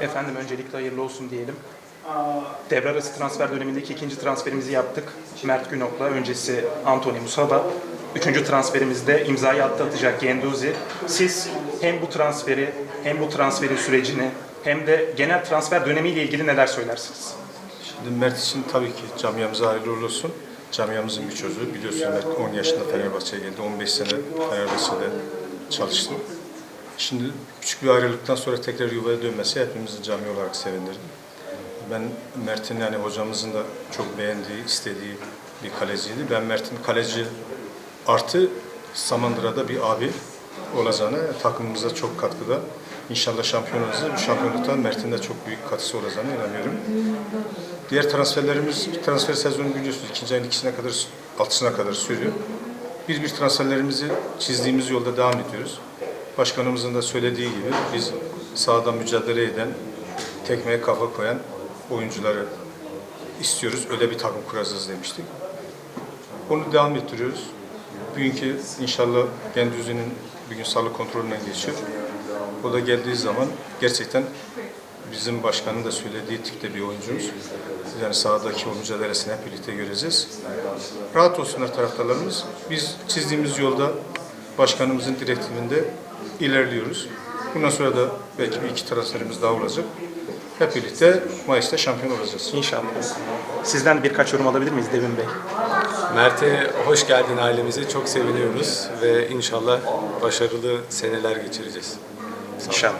Efendim öncelikle hayırlı olsun diyelim. Devre arası transfer dönemindeki ikinci transferimizi yaptık. Mert Günok'la öncesi Anthony Musaba. Üçüncü transferimizde imzayı attı atacak Genduzi. Siz hem bu transferi hem bu transferin sürecini hem de genel transfer dönemiyle ilgili neler söylersiniz? Şimdi Mert için tabii ki camiamıza hayırlı olsun. Camiamızın bir çocuğu. Biliyorsun Mert 10 yaşında Fenerbahçe'ye geldi. 15 sene Fenerbahçe'de çalıştı. Şimdi küçük bir ayrılıktan sonra tekrar yuvaya dönmesi hepimizin cami olarak sevindirdi. Ben Mert'in yani hocamızın da çok beğendiği, istediği bir kaleciydi. Ben Mert'in kaleci artı Samandıra'da bir abi olacağını, takımımıza çok katkıda. İnşallah şampiyon olacağız. Bu şampiyonlukta Mert'in de çok büyük katkısı olacağına inanıyorum. Diğer transferlerimiz, transfer sezonu biliyorsunuz ikinci ayın ikisine kadar, altısına kadar sürüyor. Bir bir transferlerimizi çizdiğimiz yolda devam ediyoruz. Başkanımızın da söylediği gibi biz sahada mücadele eden, tekmeye kafa koyan oyuncuları istiyoruz. Öyle bir takım kuracağız demiştik. Onu devam ettiriyoruz. Bugünkü inşallah Gendüzi'nin bugün sağlık kontrolünden geçiyor. O da geldiği zaman gerçekten bizim başkanın da söylediği tipte bir oyuncumuz. Yani sahadaki o mücadelesini hep birlikte göreceğiz. Rahat olsunlar taraftarlarımız. Biz çizdiğimiz yolda başkanımızın direktifinde ilerliyoruz. Bundan sonra da belki bir iki transferimiz daha olacak. Hep birlikte Mayıs'ta şampiyon olacağız. İnşallah. Sizden birkaç yorum alabilir miyiz Devin Bey? Mert'e hoş geldin ailemize. Çok seviniyoruz ve inşallah başarılı seneler geçireceğiz. İnşallah.